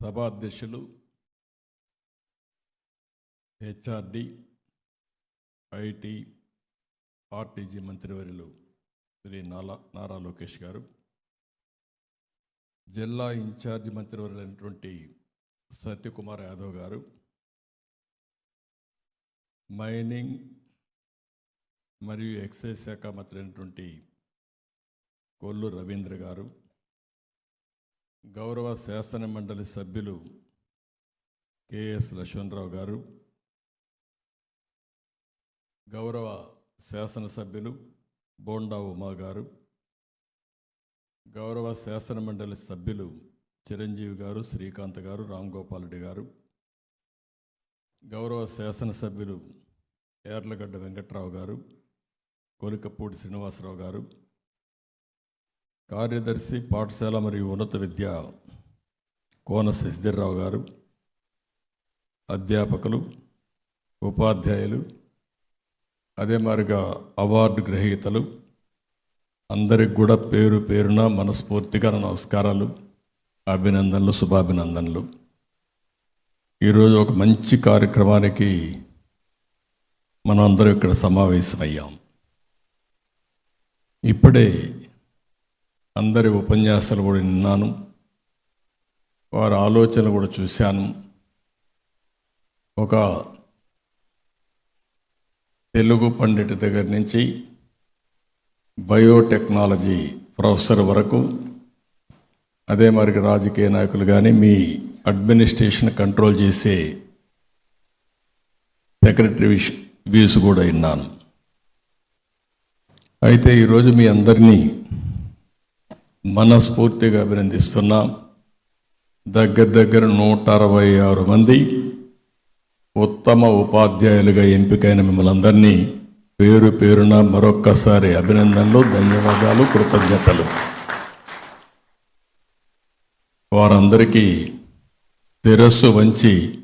సభాధ్యక్షులు HRD IT RTG మంత్రివర్యులు శ్రీ నాలా నారా లోకేష్ గారు జిల్లా ఇన్ఛార్జి మంత్రివర్యులైనటువంటి సత్యకుమార్ యాదవ్ గారు మైనింగ్ మరియు ఎక్సైజ్ శాఖ మంత్రి అయినటువంటి కొల్లు రవీంద్ర గారు గౌరవ శాసన మండలి సభ్యులు కెఎస్ లక్ష్మణరావు గారు గౌరవ శాసనసభ్యులు బోండా ఉమా గారు గౌరవ శాసన మండలి సభ్యులు చిరంజీవి గారు శ్రీకాంత్ గారు రామ్ గోపాల్ రెడ్డి గారు గౌరవ శాసనసభ్యులు ఏర్లగడ్డ వెంకట్రావు గారు కోలికపూడి శ్రీనివాసరావు గారు కార్యదర్శి పాఠశాల మరియు ఉన్నత విద్య కోన శశిధర్రావు గారు అధ్యాపకులు ఉపాధ్యాయులు అదే మారిగా అవార్డు గ్రహీతలు అందరికి కూడా పేరు పేరున మనస్ఫూర్తిగా నమస్కారాలు అభినందనలు శుభాభినందనలు. ఈరోజు ఒక మంచి కార్యక్రమానికి మనం అందరం ఇక్కడ సమావేశమయ్యాం. ఇప్పుడే అందరి ఉపన్యాసాలు కూడా విన్నాను. వారి ఆలోచనలు కూడా చూశాను. ఒక తెలుగు పండిట్ దగ్గర నుంచి బయోటెక్నాలజీ ప్రొఫెసర్ వరకు అదే మరి రాజకీయ నాయకులు కానీ మీ అడ్మినిస్ట్రేషన్ కంట్రోల్ చేసే సెక్రటరీ వ్యూస్ కూడా విన్నాను. అయితే ఈరోజు మీ అందరినీ మనస్ఫూర్తిగా అభినందిస్తున్నాం. దగ్గర దగ్గర నూట అరవై ఆరు మంది ఉత్తమ ఉపాధ్యాయులుగా ఎంపికైన మిమ్మల్ని అందరినీ పేరు పేరున మరొక్కసారి అభినందనలు ధన్యవాదాలు కృతజ్ఞతలు. వారందరికీ శిరస్సు వంచి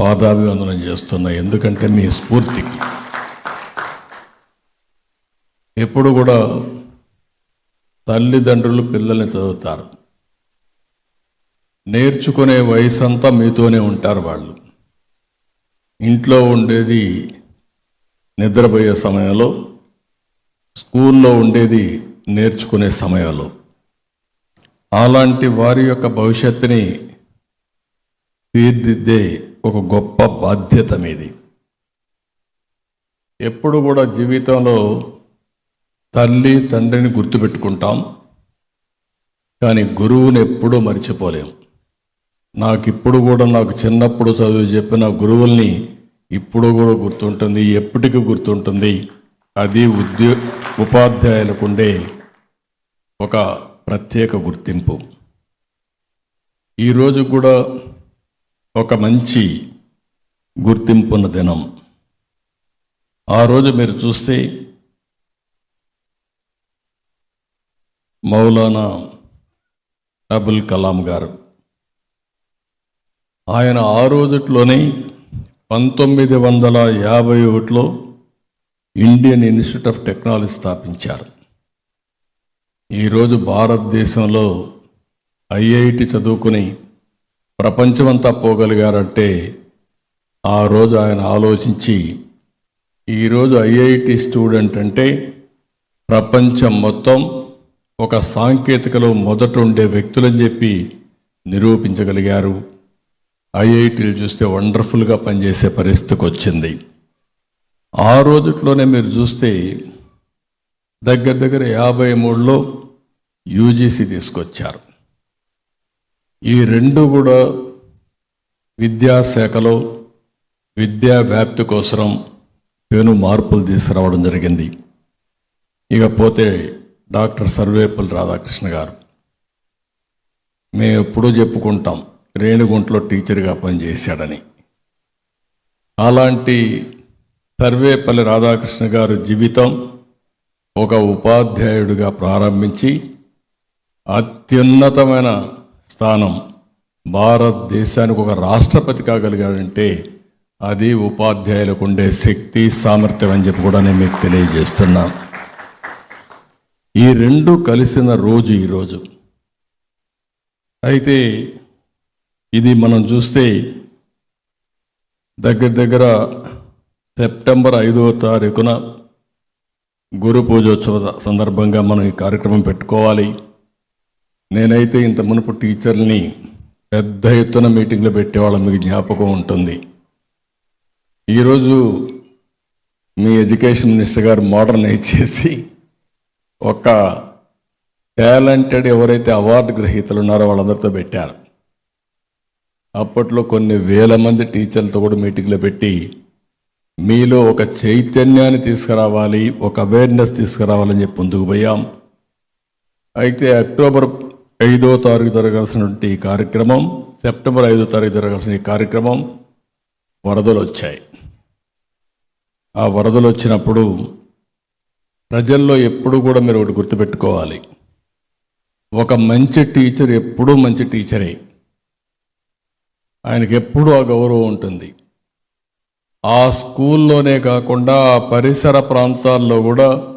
పాదాభివందనం చేస్తున్నా ఎందుకంటే మీ స్ఫూర్తికి ఎప్పుడు కూడా తల్లిదండ్రులు పిల్లల్ని చదువుతారు. నేర్చుకునే వయసు అంతా మీతోనే ఉంటారు వాళ్ళు. ఇంట్లో ఉండేది నిద్రపోయే సమయంలో స్కూల్లో ఉండేది నేర్చుకునే సమయంలో. అలాంటి వారి యొక్క భవిష్యత్తుని తీర్దిద్దే ఒక గొప్ప బాధ్యత మీది. ఎప్పుడు కూడా జీవితంలో తల్లి తండ్రిని గుర్తుపెట్టుకుంటాం కానీ గురువుని ఎప్పుడూ మర్చిపోలేం. నాకు ఇప్పుడు కూడా నాకు చిన్నప్పుడు చదువు చెప్పిన గురువుల్ని ఇప్పుడు కూడా గుర్తుంటుంది ఎప్పటికీ గుర్తుంటుంది. అది ఉద్యో ఉపాధ్యాయులకు ఉండే ఒక ప్రత్యేక గుర్తింపు. ఈరోజు కూడా ఒక మంచి గుర్తింపున్న దినం. ఆ రోజు మీరు చూస్తే మౌలానా అబుల్ కలాం గారు. ఆయన ఆ రోజుట్లోనే పంతొమ్మిది వందల యాభై ఒకటిలో ఇండియన్ ఇన్స్టిట్యూట్ ఆఫ్ టెక్నాలజీ స్థాపించారు. ఈరోజు భారతదేశంలో ఐఐటి చదువుకుని ప్రపంచమంతా పోగలిగారంటే ఆ రోజు ఆయన ఆలోచించి ఈరోజు ఐఐటి స్టూడెంట్ అంటే ప్రపంచం మొత్తం ఒక సాంకేతికలో మొదట ఉండే వ్యక్తులని చెప్పి నిరూపించగలిగారు. ఐఐటీలు చూస్తే వండర్ఫుల్గా పనిచేసే పరిస్థితికి వచ్చింది ఆ రోజుట్లోనే మీరు చూస్తే దగ్గర దగ్గర యాభై మూడులో యూజీసీ తీసుకొచ్చారు. ఈ రెండు కూడా విద్యాశాఖలో విద్యా వ్యాప్తి కోసం పెను మార్పులు తీసుకురావడం జరిగింది. ఇకపోతే డాక్టర్ సర్వేపల్లి రాధాకృష్ణ గారు. మేము ఎప్పుడూ చెప్పుకుంటాం రేణుగుంట్లో టీచర్గా పనిచేశాడని. అలాంటి సర్వేపల్లి రాధాకృష్ణ గారు జీవితం ఒక ఉపాధ్యాయుడిగా ప్రారంభించి అత్యున్నతమైన స్థానం భారతదేశానికి ఒక రాష్ట్రపతి కాగలిగాడంటే అది ఉపాధ్యాయులకు ఉండే శక్తి సామర్థ్యం అని చెప్పి కూడా నేను మీకు తెలియజేస్తున్నాను. ఈ రెండు కలిసిన రోజు ఈరోజు అయితే ఇది మనం చూస్తే దగ్గర దగ్గర సెప్టెంబర్ ఐదవ తారీఖున గురు పూజోత్సవ సందర్భంగా మనం ఈ కార్యక్రమం పెట్టుకోవాలి. నేనైతే ఇంత మునుపు టీచర్ని పెద్ద ఎత్తున మీటింగ్లో పెట్టేవాళ్ళం. మీకు జ్ఞాపకం ఉంటుంది. ఈరోజు మీ ఎడ్యుకేషన్ మినిస్టర్ గారు మోడర్నైజ్ చేసి ఒక టాలెంటెడ్ ఎవరైతే అవార్డు గ్రహీతలు ఉన్నారో వాళ్ళందరితో పెట్టారు. అప్పట్లో కొన్ని వేల మంది టీచర్లతో కూడా మీటింగ్లో పెట్టి మీలో ఒక చైతన్యాన్ని తీసుకురావాలి ఒక అవేర్నెస్ తీసుకురావాలని చెప్పి ముందుకు పోయాం. అయితే అక్టోబర్ ఐదో తారీఖు జరగాల్సినటువంటి ఈ కార్యక్రమం సెప్టెంబర్ ఐదో తారీఖు జరగాల్సిన ఈ కార్యక్రమం వరదలు వచ్చాయి. ఆ వరదలు వచ్చినప్పుడు ప్రజల్లో ఎప్పుడు కూడా మీరు ఒకటి గుర్తుపెట్టుకోవాలి. ఒక మంచి టీచర్ ఎప్పుడూ మంచి టీచరే. ఆయనకి ఎప్పుడూ ఆ గౌరవం ఉంటుంది. ఆ స్కూల్లోనే కాకుండా ఆ పరిసర ప్రాంతాల్లో కూడా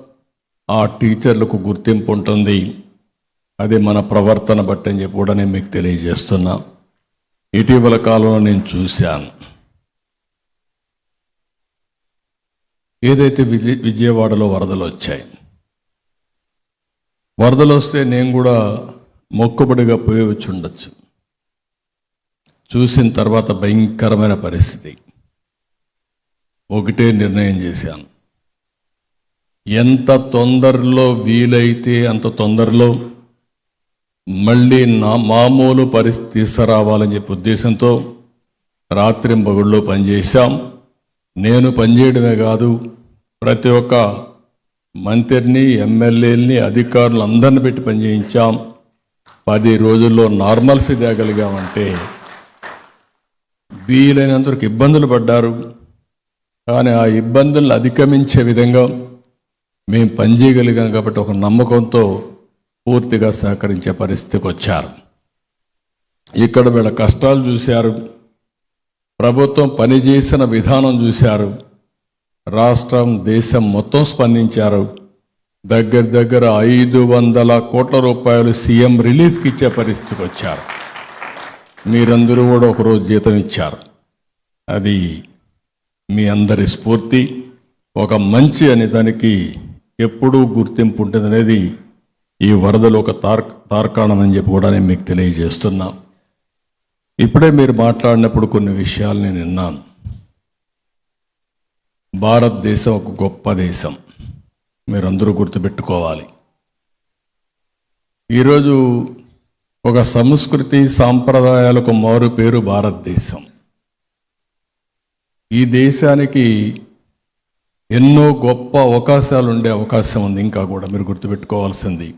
ఆ టీచర్లకు గుర్తింపు ఉంటుంది. అది మన ప్రవర్తన బట్టి అని చెప్పి కూడా నేను మీకు తెలియజేస్తున్నా. ఇటీవల కాలంలో నేను చూశాను. ఏదైతే విజయ విజయవాడలో వరదలు వచ్చాయి వరదలు వస్తే నేను కూడా మొక్కుబడిగా పోయి వచ్చి ఉండొచ్చు. చూసిన తర్వాత భయంకరమైన పరిస్థితి. ఒకటే నిర్ణయం చేశాను. ఎంత తొందరలో వీలైతే అంత తొందరలో మళ్ళీ నా మామూలు పరిస్థితి తీసుకురావాలని చెప్పి ఉద్దేశంతో రాత్రింబగుళ్ళు పనిచేశాం. నేను పనిచేయడమే కాదు ప్రతి ఒక్క మంత్రిని ఎమ్మెల్యేలని అధికారులు అందరిని పెట్టి పనిచేయించాం. పది రోజుల్లో నార్మల్సీ తేగలిగామంటే వీలైనంతవరకు ఇబ్బందులు పడ్డారు. కానీ ఆ ఇబ్బందులను అధిగమించే విధంగా మేము పనిచేయగలిగాం కాబట్టి ఒక నమ్మకంతో పూర్తిగా సహకరించే పరిస్థితికి వచ్చారు ఇక్కడ వీళ్ళ కష్టాలు చూశారు. ప్రభుత్వం పనిచేసిన విధానం చూశారు. రాష్ట్రం దేశం మొత్తం స్పందించారు. దగ్గర దగ్గర ఐదు వందల కోట్ల రూపాయలు సీఎం రిలీఫ్కి ఇచ్చే పరిస్థితికి వచ్చారు. మీరందరూ కూడా ఒకరోజు జీతం ఇచ్చారు. అది మీ అందరి స్ఫూర్తి. ఒక మంచి అనే దానికి ఎప్పుడూ గుర్తింపు ఉంటుంది అనేది ఈ వరదలు ఒక తార్ తార్కాణం అని చెప్పి కూడా నేను మీకు తెలియజేస్తున్నాను ఇప్పుడే మీరు మాట్లాడినప్పుడు కొన్ని విషయాలు నేను విన్నాను. భారతదేశం ఒక గొప్ప దేశం. మీరందరూ గుర్తుపెట్టుకోవాలి. ఈరోజు ఒక సంస్కృతి సాంప్రదాయాలకు మారు పేరు భారతదేశం. ఈ దేశానికి ఎన్నో గొప్ప అవకాశాలు ఉండే అవకాశం ఉంది. ఇంకా కూడా మీరు గుర్తుపెట్టుకోవాల్సింది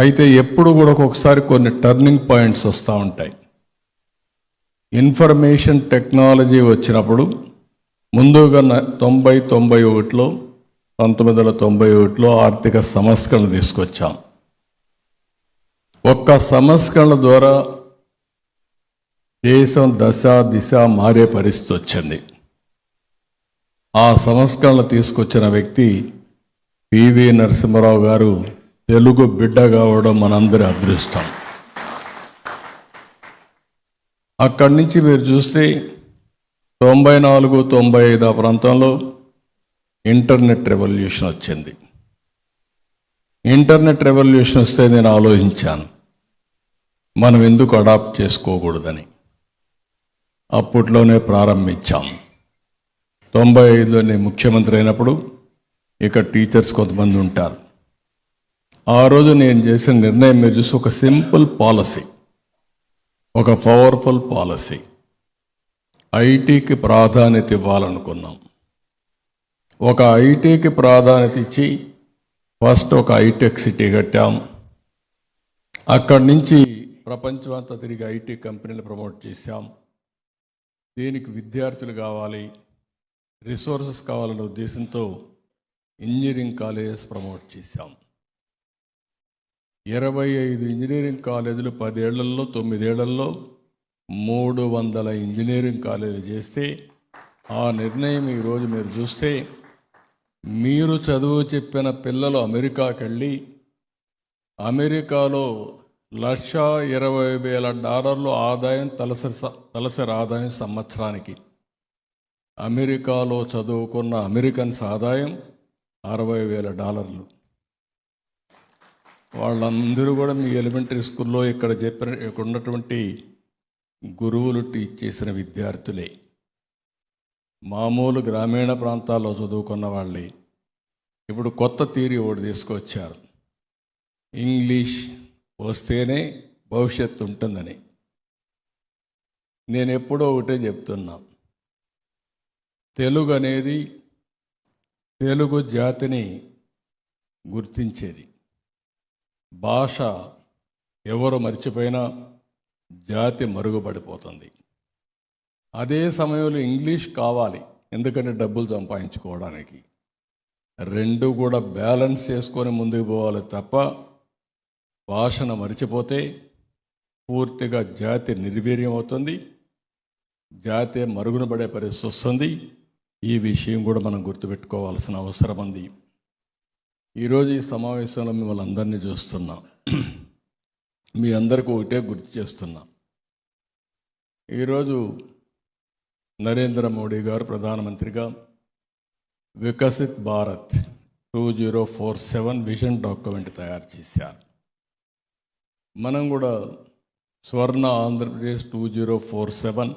అయితే ఎప్పుడు కూడా ఒక్కొక్కసారి కొన్ని టర్నింగ్ పాయింట్స్ వస్తూ ఉంటాయి. ఇన్ఫర్మేషన్ టెక్నాలజీ వచ్చినప్పుడు ముందుగా తొంభై తొంభై ఒకటిలో పంతొమ్మిది వందల తొంభై ఒకటిలో ఆర్థిక సంస్కరణ తీసుకొచ్చాం. ఒక్క సంస్కరణ ద్వారా దేశం దశ దిశ మారే పరిస్థితి వచ్చింది. ఆ సంస్కరణ తీసుకొచ్చిన వ్యక్తి పివి నరసింహారావు గారు తెలుగు బిడ్డ కావడం మనందరి అదృష్టం. అక్కడి నుంచి మీరు చూస్తే తొంభై నాలుగు తొంభై ఐదు ఆ ప్రాంతంలో ఇంటర్నెట్ రెవల్యూషన్ వచ్చింది. ఇంటర్నెట్ రెవల్యూషన్ వస్తే నేను ఆలోచించాను మనం ఎందుకు అడాప్ట్ చేసుకోకూడదని. అప్పట్లోనే ప్రారంభించాం. తొంభై ఐదులో నేను ముఖ్యమంత్రి అయినప్పుడు ఇక టీచర్స్ కొంతమంది ఉంటారు. ఆ రోజు నేను చేసిన నిర్ణయం మీరు చూసి ఒక సింపుల్ పాలసీ. ఒక పవర్ఫుల్ పాలసీ. ఐటీకి ప్రాధాన్యత ఇవ్వాలనుకున్నాం. ఒక ఐటీకి ప్రాధాన్యత ఇచ్చి ఫస్ట్ ఒక ఐటెక్ సిటీ కట్టాం. అక్కడి నుంచి ప్రపంచమంతా తిరిగి ఐటీ కంపెనీలు ప్రమోట్ చేశాం. దీనికి విద్యార్థులు కావాలి రిసోర్సెస్ కావాలనే ఉద్దేశంతో ఇంజనీరింగ్ కాలేజెస్ ప్రమోట్ చేశాం. ఇరవై ఐదు ఇంజనీరింగ్ కాలేజీలు పదేళ్ళలో తొమ్మిదేళ్ళలో మూడు వందల ఇంజనీరింగ్ కాలేజీలు చేస్తే ఆ నిర్ణయం ఈరోజు మీరు చూస్తే మీరు చదువు చెప్పిన పిల్లలు అమెరికాకి వెళ్ళి అమెరికాలో లక్ష ఇరవై వేల డాలర్లు ఆదాయం తలసరి స- తలసరి ఆదాయం సంవత్సరానికి. అమెరికాలో చదువుకున్న అమెరికన్స్ ఆదాయం అరవై వేల డాలర్లు. వాళ్ళందరూ కూడా మీ ఎలిమెంటరీ స్కూల్లో ఇక్కడ చెప్పిన ఇక్కడ ఉన్నటువంటి గురువులు టీచ్ చేసిన విద్యార్థులే. మామూలు గ్రామీణ ప్రాంతాల్లో చదువుకున్న వాళ్ళే. ఇప్పుడు కొత్త థీరీ ఒకటి తీసుకొచ్చారు. ఇంగ్లీష్ వస్తేనే భవిష్యత్తు ఉంటుందని. నేను ఎప్పుడో ఒకటే చెప్తున్నా. తెలుగు అనేది తెలుగు జాతిని గుర్తించేది. భాష ఎవరు మర్చిపోయినా జాతి మరుగుపడిపోతుంది అదే సమయంలో ఇంగ్లీష్ కావాలి. ఎందుకంటే డబ్బులు సంపాదించుకోవడానికి. రెండు కూడా బ్యాలెన్స్ చేసుకొని ముందుకు పోవాలి తప్ప భాషను మర్చిపోతే పూర్తిగా జాతి నిర్వీర్యం అవుతుంది. జాతి మరుగున పడే పరిస్థితి వస్తుంది. ఈ విషయం కూడా మనం గుర్తుపెట్టుకోవాల్సిన అవసరం ఉంది. ఈరోజు ఈ సమావేశంలో మిమ్మల్ని అందరినీ చూస్తున్నాం. మీ అందరికీ ఒకటే గుర్తు చేస్తున్నా. ఈరోజు నరేంద్ర మోడీ గారు ప్రధానమంత్రిగా Viksit Bharat two zero four seven vision document తయారు చేశారు. మనం కూడా Swarna Andhra Pradesh two zero four seven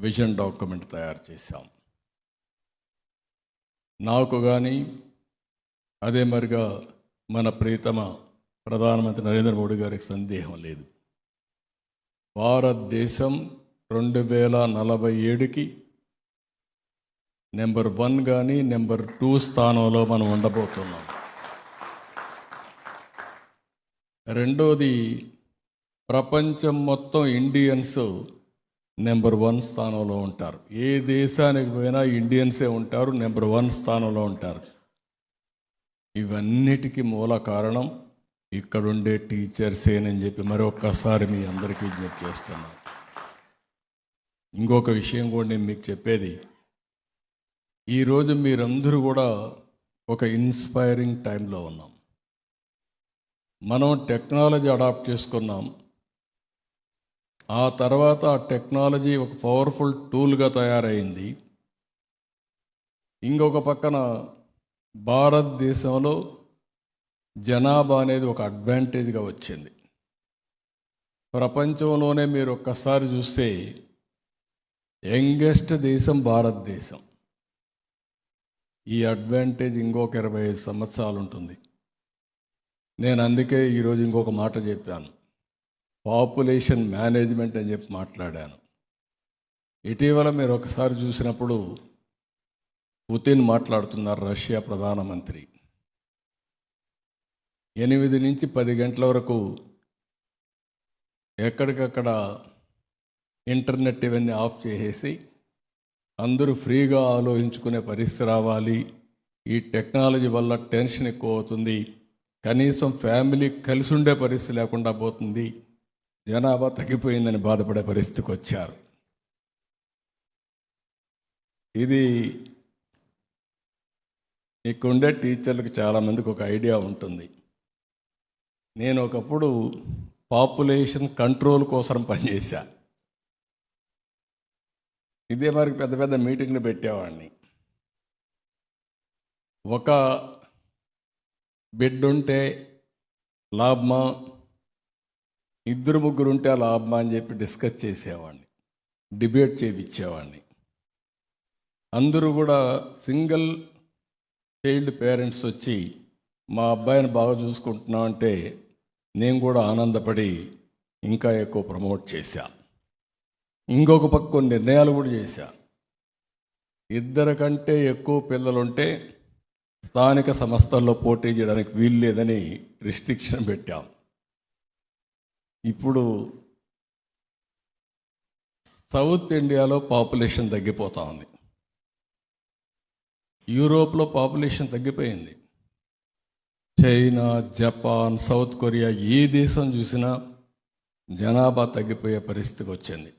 vision document తయారు చేశాం. నాకు కానీ అదే మరిగా మన ప్రీతమ ప్రధానమంత్రి నరేంద్ర మోడీ గారికి సందేహం లేదు. భారతదేశం రెండు వేల నలభై ఏడుకి నెంబర్ వన్ కానీ నెంబర్ టూ స్థానంలో మనం ఉండబోతున్నాం. రెండోది ప్రపంచం మొత్తం ఇండియన్స్ నెంబర్ వన్ స్థానంలో ఉంటారు. ఏ దేశానికి పోయినా ఇండియన్సే ఉంటారు నెంబర్ వన్ స్థానంలో ఉంటారు. ఇవన్నిటికీ మూల కారణం ఇక్కడుండే టీచర్సేనని చెప్పి మరొక్కసారి మీ అందరికీ విజ్ఞప్తి చేస్తున్నాను ఇంకొక విషయం కూడా నేను మీకు చెప్పేది ఈరోజు మీరందరూ కూడా ఒక ఇన్స్పైరింగ్ టైంలో ఉన్నాం. మనం టెక్నాలజీ అడాప్ట్ చేసుకున్నాం. ఆ తర్వాత ఆ టెక్నాలజీ ఒక పవర్ఫుల్ టూల్గా తయారైంది. ఇంకొక పక్కన భారతదేశంలో జనాభా అనేది ఒక అడ్వాంటేజ్గా వచ్చింది. ప్రపంచంలోనే మీరు ఒక్కసారి చూస్తే యంగెస్ట్ దేశం భారతదేశం. ఈ అడ్వాంటేజ్ ఇంకొక ఇరవై ఐదు సంవత్సరాలు ఉంటుంది. నేను అందుకే ఈరోజు ఇంకొక మాట చెప్పాను. పాపులేషన్ మేనేజ్మెంట్ అని చెప్పి మాట్లాడాను. ఇటీవల మీరు ఒకసారి చూసినప్పుడు పుతిన్ మాట్లాడుతున్నారు రష్యా ప్రధానమంత్రి. ఎనిమిది నుంచి పది గంటల వరకు ఎక్కడికక్కడ ఇంటర్నెట్ ఇవన్నీ ఆఫ్ చేసేసి అందరూ ఫ్రీగా ఆలోచించుకునే పరిస్థితి రావాలి. ఈ టెక్నాలజీ వల్ల టెన్షన్ ఎక్కువ అవుతుంది కనీసం ఫ్యామిలీ కలిసి ఉండే పరిస్థితి లేకుండా పోతుంది. జనాభా తగ్గిపోయిందని బాధపడే పరిస్థితికి వచ్చారు. ఇది ఇక్కడుండే టీచర్లకు చాలామందికి ఒక ఐడియా ఉంటుంది. నేను ఒకప్పుడు పాపులేషన్ కంట్రోల్ కోసం పనిచేశా. ఇదే మరి పెద్ద పెద్ద మీటింగ్లు పెట్టేవాడిని. ఒక బెడ్ ఉంటే లాభమా? ఇద్దరు ముగ్గురు ఉంటే లాభమా అని చెప్పి డిస్కస్ చేసేవాడిని. డిబేట్ చేయించేవాడిని అందరూ కూడా సింగిల్ చైల్డ్ పేరెంట్స్ వచ్చి మా అబ్బాయిని బాగా చూసుకుంటున్నాం అంటే నేను కూడా ఆనందపడి ఇంకా ఎక్కువ ప్రమోట్ చేశా. ఇంకొక పక్క కొన్ని నిర్ణయాలు కూడా చేశా. ఇద్దరు కంటే ఎక్కువ పిల్లలుంటే స్థానిక సంస్థల్లో పోటీ చేయడానికి వీలు లేదని రిస్ట్రిక్షన్ పెట్టాం. ఇప్పుడు సౌత్ ఇండియాలో పాపులేషన్ తగ్గిపోతా ఉంది. యూరోప్లో పాపులేషన్ తగ్గిపోయింది. చైనా జపాన్ సౌత్ కొరియా ఏ దేశం చూసినా జనాభా తగ్గిపోయే పరిస్థితికి వచ్చింది.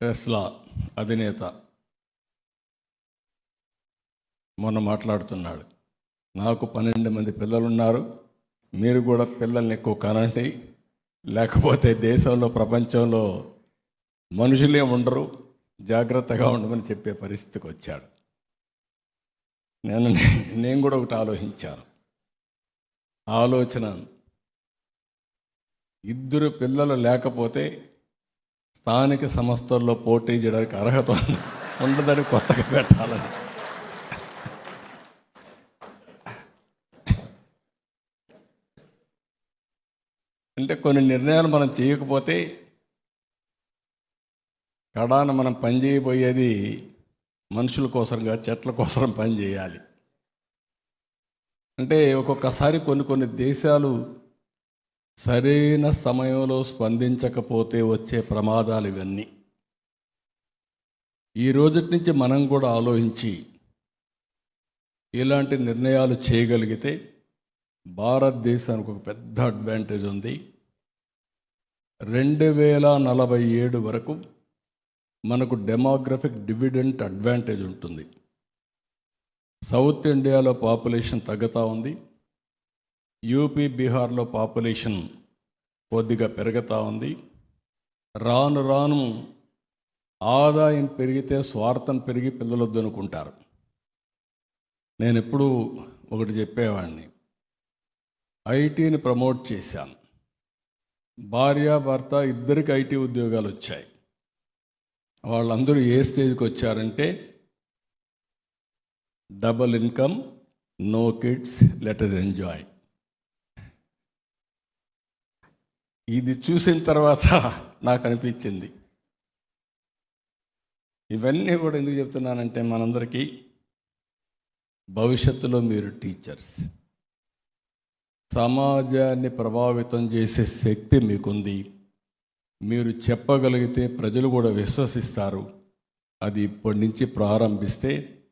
టెస్లా అధినేత మొన్న మాట్లాడుతున్నాడు. నాకు పన్నెండు మంది పిల్లలున్నారు. మీరు కూడా పిల్లల్ని ఎక్కువ కనండి. లేకపోతే దేశంలో ప్రపంచంలో మనుషులే ఉండరు. జాగ్రత్తగా ఉండమని చెప్పే పరిస్థితికి వచ్చాడు. నేను నేను కూడా ఒకటి ఆలోచించాను. ఆలోచన ఇద్దరు పిల్లలు లేకపోతే స్థానిక సంస్థల్లో పోటీ చేయడానికి అర్హత ఉండదని కొత్తగా పెట్టాలని. అంటే కొన్ని నిర్ణయాలు మనం చేయకపోతే కడాన మనం పని చేయబోయేది మనుషుల కోసంగా చెట్ల కోసం పని చేయాలి. అంటే ఒక్కొక్కసారి కొన్ని కొన్ని దేశాలు సరైన సమయంలో స్పందించకపోతే వచ్చే ప్రమాదాలు ఇవన్నీ. ఈ రోజుటి నుంచి మనం కూడా ఆలోచించి ఇలాంటి నిర్ణయాలు చేయగలిగితే భారతదేశానికి ఒక పెద్ద అడ్వాంటేజ్ ఉంది. రెండు వేల నలభై ఏడు వరకు మనకు డెమోగ్రఫిక్ డివిడెంట్ అడ్వాంటేజ్ ఉంటుంది. సౌత్ ఇండియాలో పాపులేషన్ తగ్గుతూ ఉంది. యూపీ బీహార్లో పాపులేషన్ కొద్దిగా పెరుగుతూ ఉంది. రాను రాను ఆదాయం పెరిగితే స్వార్థం పెరిగి పిల్లలొద్దు అనుకుంటారు. నేను ఎప్పుడూ ఒకటి చెప్పేవాడిని. ఐటీని ప్రమోట్ చేశాను. భార్యాభర్త ఇద్దరికి ఐటీ ఉద్యోగాలు వచ్చాయి. వాళ్ళందరూ ఏ స్టేజ్కి వచ్చారంటే double income no kids letters enjoy. ఇది చూసిన తర్వాత నాకు అనిపించింది. ఇవన్నీ కూడా ఎందుకు చెప్తున్నానంటే మనందరికీ భవిష్యత్తులో మీరు టీచర్స్. సమాజాన్ని ప్రభావితం చేసే శక్తి మీకుంది. మీరు చెప్పగలిగితే ప్రజలు కూడా విశ్వసిస్తారు. అది ఇప్పటి నుంచి ప్రారంభిస్తే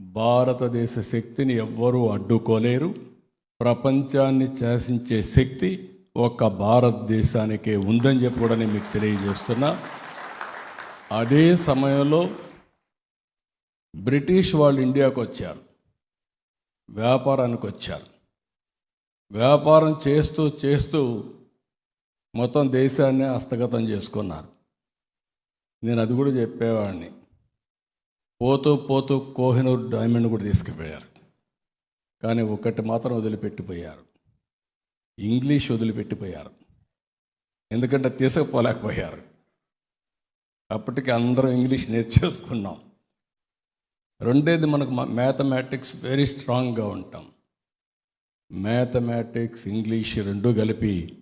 భారతదేశ శక్తిని ఎవ్వరూ అడ్డుకోలేరు. ప్రపంచాన్ని శాసించే శక్తి ఒక్క భారతదేశానికే ఉందని చెప్పి కూడా నేను మీకు తెలియజేస్తున్నా. అదే సమయంలో బ్రిటిష్ వాళ్ళు ఇండియాకు వచ్చారు. వ్యాపారానికి వచ్చారు. వ్యాపారం చేస్తూ చేస్తూ మొత్తం దేశాన్ని హస్తగతం చేసుకున్నారు. నేను అది కూడా చెప్పేవాడిని. పోతూ పోతూ కోహినూర్ డైమండ్ కూడా తీసుకుపోయారు. కానీ ఒకటి మాత్రం వదిలిపెట్టిపోయారు. ఇంగ్లీష్ వదిలిపెట్టిపోయారు. ఎందుకంటే తీసుకుపోలేకపోయారు. అప్పటికి అందరం ఇంగ్లీష్ నేర్చేసుకున్నాం. రెండేది మనకు మ్యాథమెటిక్స్ వెరీ స్ట్రాంగ్గా ఉంటాం. మ్యాథమెటిక్స్ ఇంగ్లీష్ రెండు కలిపి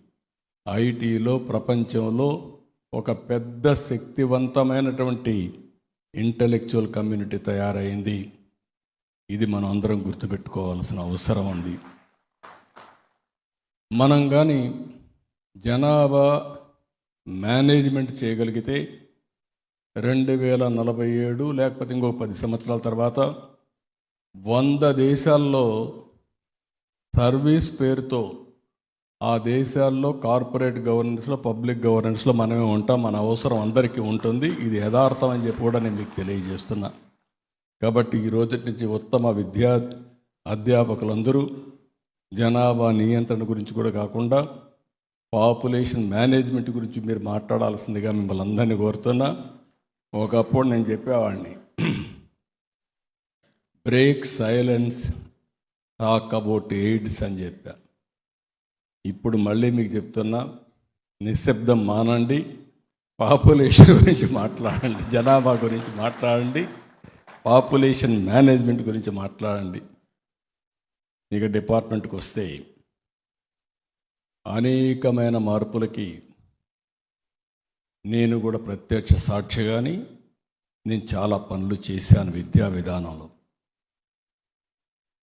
ఐటీలో ప్రపంచంలో ఒక పెద్ద శక్తివంతమైనటువంటి ఇంటలెక్చువల్ కమ్యూనిటీ తయారైంది. ఇది మనం అందరం గుర్తుపెట్టుకోవాల్సిన అవసరం ఉంది. మనం కానీ జనాభా మేనేజ్మెంట్ చేయగలిగితే రెండు వేల నలభై ఏడు లేకపోతే ఇంకో పది సంవత్సరాల తర్వాత వంద దేశాల్లో సర్వీస్ పేరుతో ఆ దేశాల్లో కార్పొరేట్ గవర్నెన్స్లో పబ్లిక్ గవర్నెన్స్లో మనమే ఉంటాం మన అవసరం అందరికీ ఉంటుంది. ఇది యథార్థం అని చెప్పి కూడా నేను మీకు తెలియజేస్తున్నా. కాబట్టి ఈ రోజు నుంచి ఉత్తమ విద్యా అధ్యాపకులందరూ జనాభా నియంత్రణ గురించి కూడా కాకుండా పాపులేషన్ మేనేజ్మెంట్ గురించి మీరు మాట్లాడాల్సిందిగా మిమ్మల్ని అందరినీ కోరుతున్నా. ఒకప్పుడు నేను చెప్పేవాడిని. Break silence talk about AIDS అని చెప్పా. ఇప్పుడు మళ్ళీ మీకు చెప్తున్నా నిశ్శబ్దం మానండి పాపులేషన్ గురించి మాట్లాడండి జనాభా గురించి మాట్లాడండి పాపులేషన్ మేనేజ్మెంట్ గురించి మాట్లాడండి. ఇక డిపార్ట్మెంట్కి వస్తే అనేకమైన మార్పులకి నేను కూడా ప్రత్యక్ష సాక్షిగాని నేను చాలా పనులు చేశాను విద్యా విధానంలో.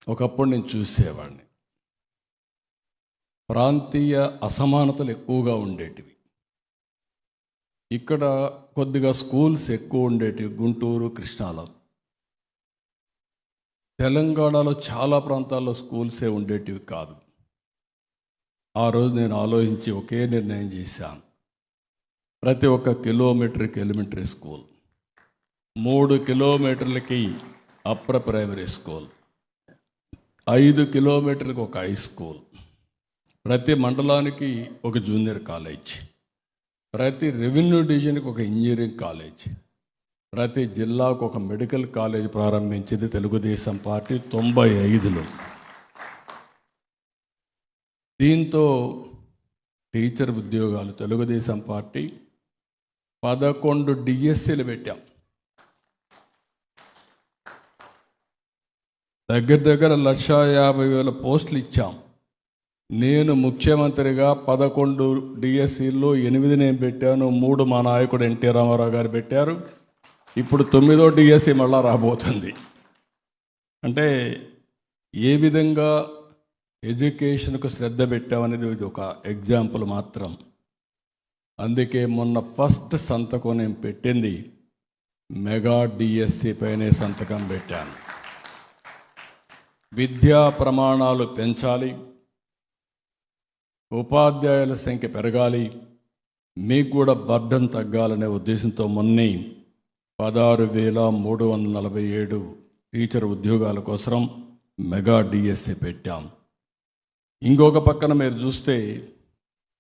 ఒకప్పుడు నేను చూసేవాడిని. ప్రాంతీయ అసమానతలు ఎక్కువగా ఉండేటివి. ఇక్కడ కొద్దిగా స్కూల్స్ ఎక్కువ ఉండేటివి గుంటూరు కృష్ణాలో. తెలంగాణలో చాలా ప్రాంతాల్లో స్కూల్సే ఉండేటివి కాదు. ఆ రోజు నేను ఆలోచించి ఒకే నిర్ణయం చేశాను. ప్రతి ఒక్క కిలోమీటర్కి ఎలిమెంటరీ స్కూల్. మూడు కిలోమీటర్లకి అప్పర్ ప్రైమరీ స్కూల్. ఐదు కిలోమీటర్కి ఒక హై స్కూల్. ప్రతి మండలానికి ఒక జూనియర్ కాలేజ్ ప్రతి రెవెన్యూ డివిజన్కి ఒక ఇంజనీరింగ్ కాలేజ్ ప్రతి జిల్లాకు ఒక మెడికల్ కాలేజ్ ప్రారంభించింది తెలుగుదేశం పార్టీ తొంభై ఐదులో. దీంతో టీచర్ ఉద్యోగాలు తెలుగుదేశం పార్టీ పదకొండు డిఎస్సీలు పెట్టాం. దగ్గర దగ్గర లక్ష యాభై వేల పోస్టులు ఇచ్చాం. నేను ముఖ్యమంత్రిగా పదకొండు డిఎస్సీల్లో ఎనిమిది నేను పెట్టాను మూడు మా నాయకుడు ఎన్టీ రామారావు గారు పెట్టారు. ఇప్పుడు తొమ్మిదో డిఎస్సి మళ్ళా రాబోతుంది. అంటే ఏ విధంగా ఎడ్యుకేషన్కు శ్రద్ధ పెట్టామనేది ఇది ఒక ఎగ్జాంపుల్ మాత్రం. అందుకే మొన్న ఫస్ట్ సంతకం నేను పెట్టింది మెగా డిఎస్సి పైనే సంతకం పెట్టాను. విద్యా ప్రమాణాలు పెంచాలి ఉపాధ్యాయుల సంఖ్య పెరగాలి. మీకు కూడా బర్డన్ తగ్గాలనే ఉద్దేశంతో మొన్నే పదహారు వేల మూడు వందల నలభై ఏడు టీచర్ ఉద్యోగాల కోసం మెగా డిఎస్సి పెట్టాం. ఇంకొక పక్కన మీరు చూస్తే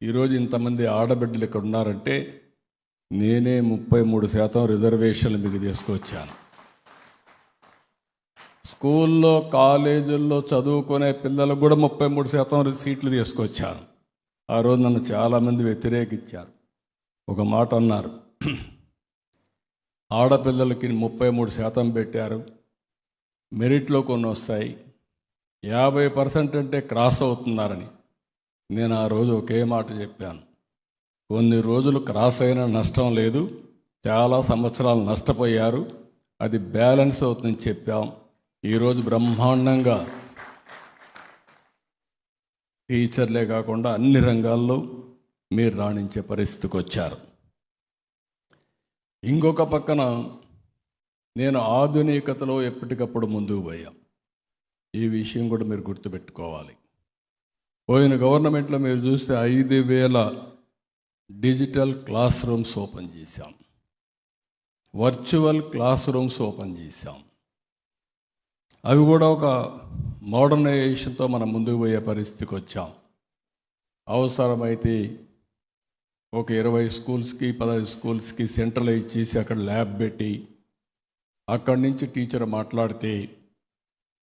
ఈరోజు ఇంతమంది ఆడబిడ్డలు ఇక్కడ ఉన్నారంటే నేనే ముప్పై మూడు శాతం రిజర్వేషన్లు మీకు తీసుకొచ్చాను. స్కూల్లో కాలేజీల్లో చదువుకునే పిల్లలకు కూడా ముప్పై మూడు శాతం సీట్లు తీసుకొచ్చాను. ఆ రోజు నన్ను చాలామంది వ్యతిరేకించారు. ఒక మాట అన్నారు. ఆడపిల్లలకి ముప్పై మూడు శాతం పెట్టారు. మెరిట్లో కొన్ని వస్తాయి. యాభై పర్సెంట్ అంటే క్రాస్ అవుతున్నారని నేను ఆ రోజు ఒకే మాట చెప్పాను. కొన్ని రోజులు క్రాస్ అయినా నష్టం లేదు. చాలా సంవత్సరాలు నష్టపోయారు. అది బ్యాలెన్స్ అవుతుందని చెప్పాం. ఈరోజు బ్రహ్మాండంగా టీచర్లే కాకుండా అన్ని రంగాల్లో మీరు రాణించే పరిస్థితికి వచ్చారు. ఇంకొక పక్కన నేను ఆధునికతలో ఎప్పటికప్పుడు ముందుకు పోయాం. ఈ విషయం కూడా మీరు గుర్తుపెట్టుకోవాలి. పోయిన గవర్నమెంట్లో మీరు చూస్తే ఐదు వేల డిజిటల్ క్లాస్ రూమ్స్ ఓపెన్ చేశాం. వర్చువల్ క్లాస్ రూమ్స్ ఓపెన్ చేశాం. అవి కూడా ఒక మోడర్నైజేషన్తో మనం ముందుకు పోయే పరిస్థితికి వచ్చాం. అవసరమైతే ఒక ఇరవై స్కూల్స్కి పదహైదు స్కూల్స్కి సెంట్రలైజ్ చేసి అక్కడ ల్యాబ్ పెట్టి అక్కడి నుంచి టీచర్ మాట్లాడితే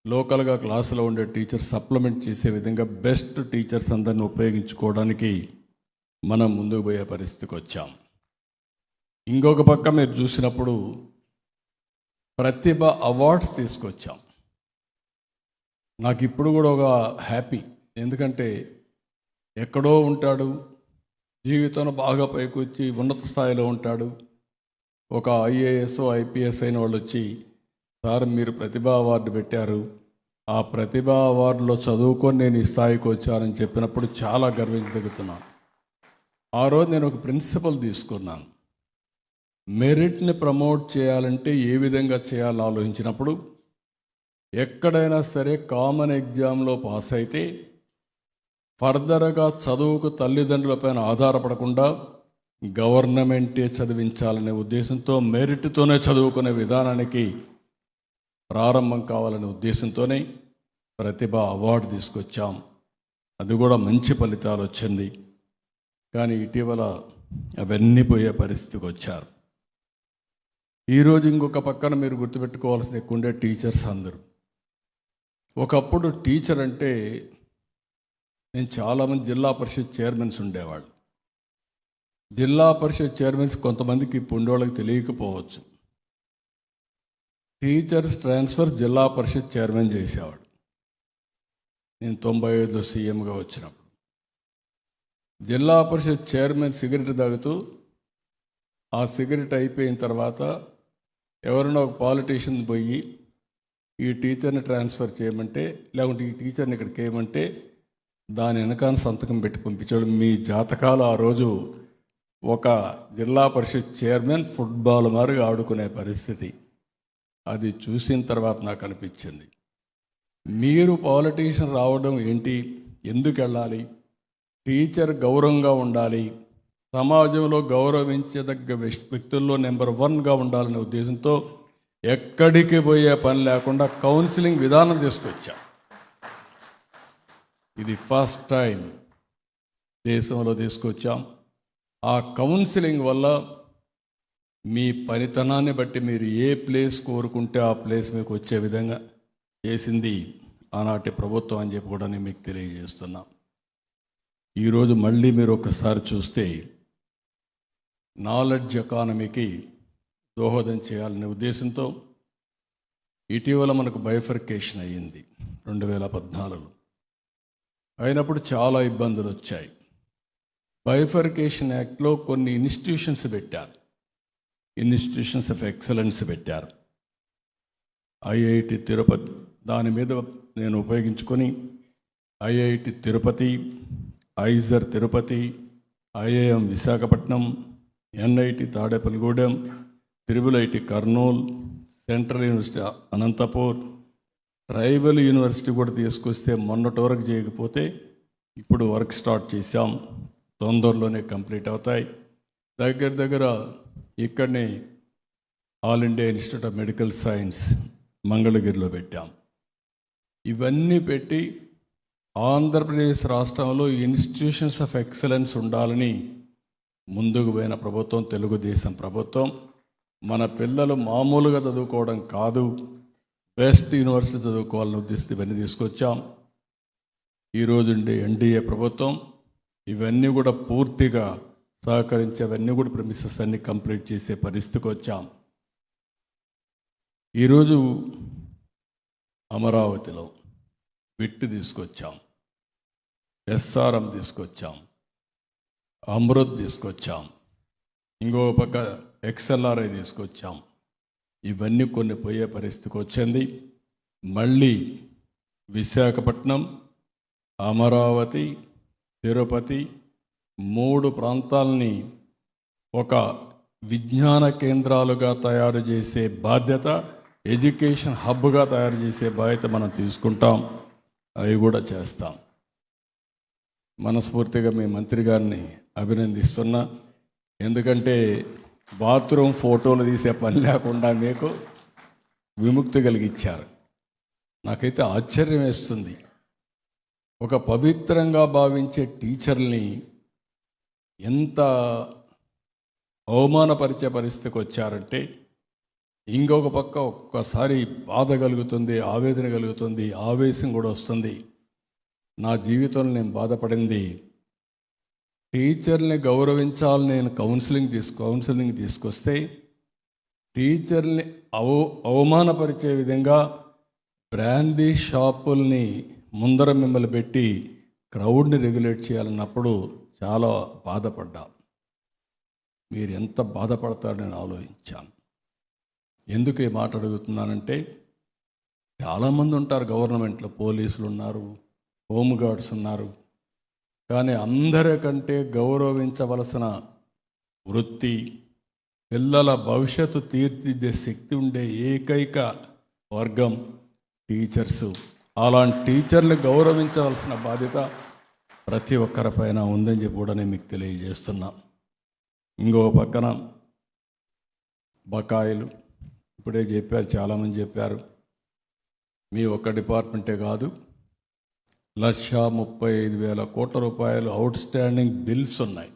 లోకల్గా క్లాసులో ఉండే టీచర్ సప్లిమెంట్ చేసే విధంగా బెస్ట్ టీచర్స్ అందరిని ఉపయోగించుకోవడానికి మనం ముందుకు పోయే పరిస్థితికి వచ్చాం. ఇంకొక పక్క మీరు చూసినప్పుడు ప్రతిభ అవార్డ్స్ తీసుకొచ్చాం. నాకు ఇప్పుడు కూడా ఒక హ్యాపీ. ఎందుకంటే ఎక్కడో ఉంటాడు జీవితంలో బాగా పైకి వచ్చి ఉన్నత స్థాయిలో ఉంటాడు. ఒక ఐఏఎస్ ఐపీఎస్ అయిన వాళ్ళు వచ్చి సార్ మీరు ప్రతిభా అవార్డు పెట్టారు. ఆ ప్రతిభా అవార్డులో చదువుకొని నేను ఈ స్థాయికి వచ్చానని చెప్పినప్పుడు చాలా గర్వించదగుతున్నాను ఆ రోజు నేను ఒక ప్రిన్సిపల్ తీసుకున్నాను. మెరిట్ని ప్రమోట్ చేయాలంటే ఏ విధంగా చేయాలో ఆలోచించినప్పుడు ఎక్కడైనా సరే కామన్ ఎగ్జామ్లో పాస్ అయితే ఫర్దర్గా చదువుకు తల్లిదండ్రులపైన ఆధారపడకుండా గవర్నమెంటే చదివించాలనే ఉద్దేశంతో మెరిట్తోనే చదువుకునే విధానానికి ప్రారంభం కావాలనే ఉద్దేశంతోనే ప్రతిభ అవార్డు తీసుకొచ్చాం. అది కూడా మంచి ఫలితాలు వచ్చింది. కానీ ఇటీవల అవన్నీ పోయే పరిస్థితికి వచ్చారు. ఈరోజు ఇంకొక పక్కన మీరు గుర్తుపెట్టుకోవాల్సిన ఎక్కువ ఉండే టీచర్స్ అందరూ. ఒకప్పుడు టీచర్ అంటే నేను చాలామంది జిల్లా పరిషత్ చైర్మన్స్ ఉండేవాళ్ళు. జిల్లా పరిషత్ చైర్మన్స్ కొంతమందికి పుండోళ్ళకి తెలియకపోవచ్చు. టీచర్స్ ట్రాన్స్ఫర్ జిల్లా పరిషత్ చైర్మన్ చేసేవాడు నేను తొంభై ఐదులో సీఎంగా వచ్చినప్పుడు. జిల్లా పరిషత్ చైర్మన్ సిగరెట్ తాగుతూ ఆ సిగరెట్ అయిపోయిన తర్వాత ఎవరైనా ఒక పాలిటీషియన్ పోయి ఈ టీచర్ని ట్రాన్స్ఫర్ చేయమంటే లేకుంటే ఈ టీచర్ని ఇక్కడికి వేయమంటే దాని వెనకాల సంతకం పెట్టి పంపించాడు మీ జాతకాలు ఆ రోజు ఒక జిల్లా పరిషత్ చైర్మన్ ఫుట్బాల్ మారిగా ఆడుకునే పరిస్థితి. అది చూసిన తర్వాత నాకు అనిపించింది. మీరు పాలిటీషియన్ రావడం ఏంటి? ఎందుకు వెళ్ళాలి? టీచర్ గౌరవంగా ఉండాలి. సమాజంలో గౌరవించదగ్గ వ్యక్తుల్లో నెంబర్ వన్గా ఉండాలనే ఉద్దేశంతో ఎక్కడికి పోయే పని లేకుండా కౌన్సిలింగ్ విధానం తీసుకొచ్చా. ఇది ఫస్ట్ టైం దేశంలో తీసుకొచ్చాం. ఆ కౌన్సిలింగ్ వల్ల మీ పనితనాన్ని బట్టి మీరు ఏ ప్లేస్ కోరుకుంటే ఆ ప్లేస్ మీకు వచ్చే విధంగా చేసింది ఆనాటి ప్రభుత్వం అని చెప్పి కూడా నేను మీకు తెలియజేస్తున్నా. ఈరోజు మళ్ళీ మీరు ఒకసారి చూస్తే నాలెడ్జ్ ఎకానమీకి దోహదం చేయాలనే ఉద్దేశంతో ఇటీవల మనకు బైఫర్కేషన్ అయ్యింది రెండు వేల పద్నాలుగులో. అయినప్పుడు చాలా ఇబ్బందులు వచ్చాయి. బైఫర్కేషన్ యాక్ట్లో కొన్ని ఇన్స్టిట్యూషన్స్ పెట్టారు. ఇన్స్టిట్యూషన్స్ ఆఫ్ ఎక్సలెన్స్ పెట్టారు. ఐఐటి తిరుపతి దాని మీద నేను ఉపయోగించుకొని IIT Tirupati IISER Tirupati IIM Visakhapatnam NIT Tadepalligudem triple IT Kurnool central university Anantapur tribal university కూడా తీసుకొస్తే మొన్నటి వరకు చేయకపోతే ఇప్పుడు వర్క్ స్టార్ట్ చేశాం. తొందరలోనే కంప్లీట్ అవుతాయి. దగ్గర దగ్గర ఇక్కడనే all India institute of medical science మంగళగిరిలో పెట్టాం. ఇవన్నీ పెట్టి ఆంధ్రప్రదేశ్ రాష్ట్రంలో ఇన్స్టిట్యూషన్స్ ఆఫ్ ఎక్సలెన్స్ ఉండాలని ముందుకు పోయిన ప్రభుత్వం తెలుగుదేశం ప్రభుత్వం. మన పిల్లలు మామూలుగా చదువుకోవడం కాదు. బెస్ట్ యూనివర్సిటీ చదువుకోవాలని ఉద్దేశిస్తే ఇవన్నీ తీసుకొచ్చాం. ఈరోజు ఉండే ఎన్డీఏ ప్రభుత్వం ఇవన్నీ కూడా పూర్తిగా సహకరించి అవన్నీ కూడా ప్రమిసెస్ అన్ని కంప్లీట్ చేసే పరిస్థితికి వచ్చాం. ఈరోజు అమరావతిలో విట్టు తీసుకొచ్చాం. ఎస్ఆర్ఎం తీసుకొచ్చాం. అమృత్ తీసుకొచ్చాం. ఇంకో పక్క ఎక్స్ఎల్ఆర్ఐ తీసుకొచ్చాం. ఇవన్నీ కొన్ని పోయే పరిస్థితికి వచ్చింది. మళ్ళీ విశాఖపట్నం అమరావతి తిరుపతి మూడు ప్రాంతాలని ఒక విజ్ఞాన కేంద్రాలుగా తయారు చేసే బాధ్యత ఎడ్యుకేషన్ హబ్గా తయారు చేసే బాధ్యత మనం తీసుకుంటాం. అవి కూడా చేస్తాం. మనస్ఫూర్తిగా మీ మంత్రి గారిని అభినందిస్తున్నా. ఎందుకంటే బాత్రూమ్ ఫోటోలు తీసే పని లేకుండా మీకు విముక్తి కలిగించారు నాకైతే ఆశ్చర్యం వేస్తుంది. ఒక పవిత్రంగా భావించే టీచర్ని ఎంత అవమానపరిచే పరిస్థితికి వచ్చారంటే ఇంకొక పక్క ఒక్కసారి బాధ కలుగుతుంది ఆవేదన కలుగుతుంది ఆవేశం కూడా వస్తుంది. నా జీవితంలో నేను బాధపడింది టీచర్ని గౌరవించాలని నేను కౌన్సిలింగ్ తీసు కౌన్సిలింగ్ తీసుకొస్తే టీచర్ని అవ అవమానపరిచే విధంగా బ్రాందీ షాపుల్ని ముందర మిమ్మల్ని పెట్టి క్రౌడ్ని రెగ్యులేట్ చేయాలన్నప్పుడు చాలా బాధపడ్డా. మీరు ఎంత బాధపడతారని ఆలోచించాను. ఎందుకు ఈ మాట అడుగుతున్నానంటే చాలామంది ఉంటారు గవర్నమెంట్లో పోలీసులు ఉన్నారు హోమ్ గార్డ్స్ ఉన్నారు. కానీ అందరికంటే గౌరవించవలసిన వృత్తి పిల్లల భవిష్యత్తు తీర్చిదిద్దే శక్తి ఉండే ఏకైక వర్గం టీచర్సు. అలాంటి టీచర్లు గౌరవించవలసిన బాధ్యత ప్రతి ఒక్కరిపైన ఉందని చెప్పి కూడా నేను మీకు తెలియజేస్తున్నా. ఇంకో పక్కన బకాయిలు. ఇప్పుడే చెప్పారు చాలామంది చెప్పారు. మీ ఒక్క డిపార్ట్మెంటే కాదు లక్ష ముప్పై ఐదు వేల కోట్ల రూపాయలు అవుట్ స్టాండింగ్ బిల్స్ ఉన్నాయి.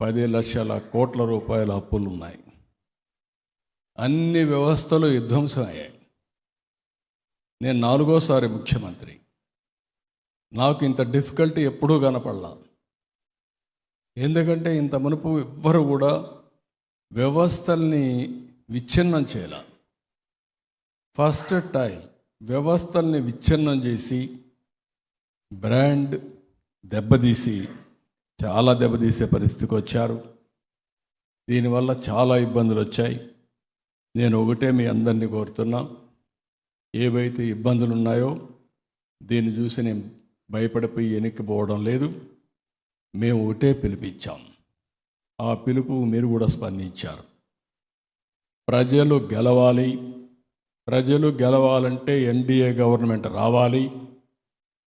పది లక్షల కోట్ల రూపాయల అప్పులు ఉన్నాయి అన్ని వ్యవస్థలు విధ్వంసం అయ్యాయి నేను నాలుగోసారి ముఖ్యమంత్రి. నాకు ఇంత డిఫికల్టీ ఎప్పుడూ కనపడలా. ఎందుకంటే ఇంత మునుపు ఎవ్వరు కూడా వ్యవస్థల్ని విచ్ఛిన్నం చేయాల. ఫస్ట్ టైం వ్యవస్థల్ని విచ్ఛిన్నం చేసి బ్రాండ్ దెబ్బతీసి చాలా దెబ్బతీసే పరిస్థితికి వచ్చారు. దీనివల్ల చాలా ఇబ్బందులు వచ్చాయి. నేను ఒకటే మీ అందరినీ కోరుతున్నా ఏవైతే ఇబ్బందులు ఉన్నాయో దీన్ని చూసి నేను భయపడిపోయి వెనక్కిపోవడం లేదు. మేము ఒకటే పిలిపించాం. ఆ పిలుపు మీరు కూడా స్పందించారు. ప్రజలు గెలవాలి ప్రజలు గెలవాలంటే ఎన్డీఏ గవర్నమెంట్ రావాలి.